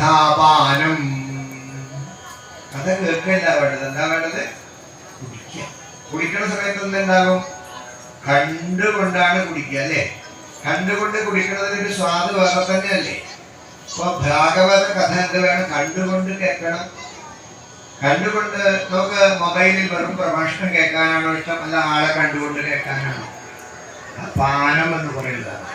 കഥാപാനം. കഥ കേൾക്കല്ല വേണ്ടത് എന്താ വേണ്ടത്? കുടിക്കുക. കുടിക്കുന്ന സമയത്ത് എന്തുണ്ടാകും? കണ്ടുകൊണ്ടാണ് കുടിക്കുക അല്ലേ? കണ്ടുകൊണ്ട് കുടിക്കുന്നതിന്റെ സ്വാദ് വേറെ തന്നെയല്ലേ? അപ്പൊ ഭാഗവത കഥ എന്ത് വേണം? കണ്ടുകൊണ്ട് കേൾക്കണം. കണ്ടുകൊണ്ട് നമുക്ക് മൊബൈലിൽ വെറും പ്രഭാഷണം കേൾക്കാനാണോ ഇഷ്ടം? അല്ല ആളെ കണ്ടുകൊണ്ട് കേൾക്കാനാണോ? പാനം എന്ന് പറയുന്നതാണ്.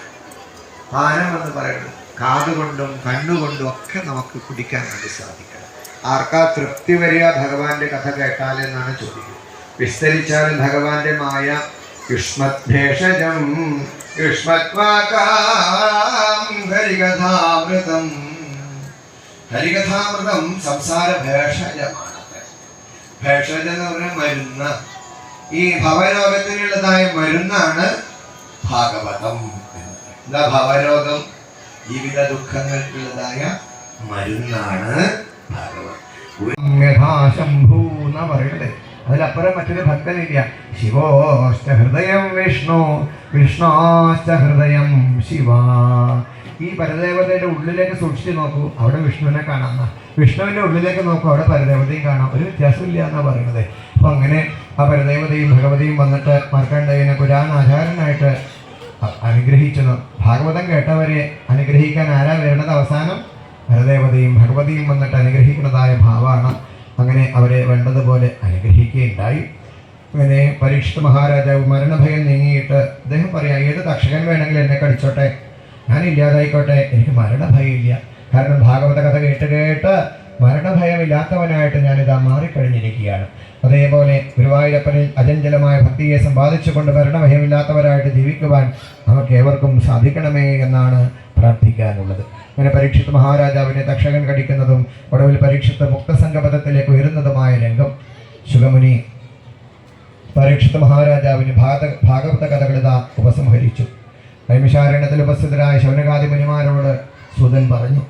പാനം എന്ന് പറയുന്നത്. കാതുകൊണ്ടും കണ്ണുകൊണ്ടും ഒക്കെ നമുക്ക് കുടിക്കാൻ വേണ്ടി സാധിക്കണം. ആർക്കാ തൃപ്തി വരിക ഭഗവാന്റെ കഥ കേട്ടാലെന്നാണ് ചോദിക്കുന്നത്. വിസ്തരിച്ചാൽ ഭഗവാന്റെ മായ യുഷ്മദ്ഭേഷജം ഹരികഥാമൃതം. ഹരികഥാമൃതം സംസാര ഭേഷജമാണ്. ഭേഷജം എന്ന് പറഞ്ഞാൽ മരുന്ന്. ഈ ഭവരോഗത്തിനുള്ളതായ മരുന്നാണ് ഭാഗവതം. എന്താ ഭവരോഗം? ജീവിത ദുഃഖങ്ങൾക്കുള്ളതായ മരുന്നാണ് ഭാഗവത്. പറയുന്നത് അതിലപ്പുറം മറ്റൊരു ഭക്തനില്ല. ശിവോശ്ച ഹൃദയം വിഷ്ണു വിഷ്ണോശ്ച ഹൃദയം ശിവ. ഈ പരദേവതയുടെ ഉള്ളിലേക്ക് സൂക്ഷിച്ച് നോക്കൂ. അവിടെ വിഷ്ണുവിനെ കാണാം വിഷ്ണുവിന്റെ ഉള്ളിലേക്ക് നോക്കൂ. അവിടെ പരദേവതയും കാണാം. ഒരു വ്യത്യാസമില്ല എന്നാണ് പറയുന്നത് അപ്പോൾ അങ്ങനെ ആ പരദേവതയും ഭഗവതിയും വന്നിട്ട് മാർക്കണ്ഡേയനെ പുരാണാചാരനായിട്ട് അനുഗ്രഹിച്ചത് ഭാഗവതം കേട്ടവരെ അനുഗ്രഹിക്കാൻ ആരാ വരുന്നത് അവസാനം ഭരദേവതയും ഭഗവതിയും വന്നിട്ട് അനുഗ്രഹിക്കുന്നതായ ഭാവമാണ് അങ്ങനെ അവരെ വേണ്ടതുപോലെ അനുഗ്രഹിക്കുകയുണ്ടായി. അങ്ങനെ പരീക്ഷിത മഹാരാജാവ് മരണഭയം നീങ്ങിയിട്ട് അദ്ദേഹം പറയാം ഏത് തക്ഷകൻ വേണമെങ്കിലും എന്നെ കടിച്ചോട്ടെ? ഞാൻ ഇല്ലാതായിക്കോട്ടെ. എനിക്ക് മരണഭയമില്ല. കാരണം ഭാഗവത കഥ കേട്ട് കേട്ട് മരണഭയമില്ലാത്തവനായിട്ട് ഞാനിതാ മാറിക്കഴിഞ്ഞിരിക്കുകയാണ്. അതേപോലെ ഗുരുവായൂരപ്പനിൽ അചഞ്ചലമായ ഭക്തിയെ സമ്പാദിച്ചുകൊണ്ട് മരണഭയമില്ലാത്തവരായിട്ട് ജീവിക്കുവാൻ നമുക്ക് ഏവർക്കും സാധിക്കണമേ എന്നാണ് പ്രാർത്ഥിക്കാനുള്ളത്. അങ്ങനെ പരീക്ഷിത് മഹാരാജാവിനെ തക്ഷകൻ കടിക്കുന്നതും ഒടുവിൽ പരീക്ഷിത്ത് മുക്തസംഗപഥത്തിലേക്ക് ഉയരുന്നതുമായ രംഗം. ശുഗമുനി പരീക്ഷിത് മഹാരാജാവിന് ഭാഗ ഭാഗവത കഥകളിത ഉപസംഹരിച്ചു. നൈമിഷാരണ്യത്തിൽ ഉപസ്ഥിതരായ ശൗനകാദി മുനിമാരോട് സുതൻ പറഞ്ഞു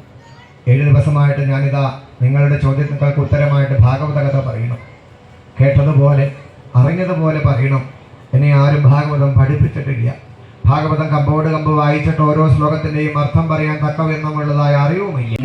ഏഴ് ദിവസമായിട്ട് ഞാനിതാ നിങ്ങളുടെ ചോദ്യങ്ങൾക്ക് ഉത്തരമായിട്ട് ഭാഗവത കഥ പറയണം. കേട്ടതുപോലെ അറിഞ്ഞതുപോലെ പറയണം. എന്നെ ആരും ഭാഗവതം പഠിപ്പിച്ചിട്ടില്ല. ഭാഗവതം കമ്പോട് കമ്പ് വായിച്ചിട്ട് ഓരോ ശ്ലോകത്തിന്റെയും അർത്ഥം പറയാൻ തക്കവെന്നുമുള്ളതായ അറിവുമില്ല.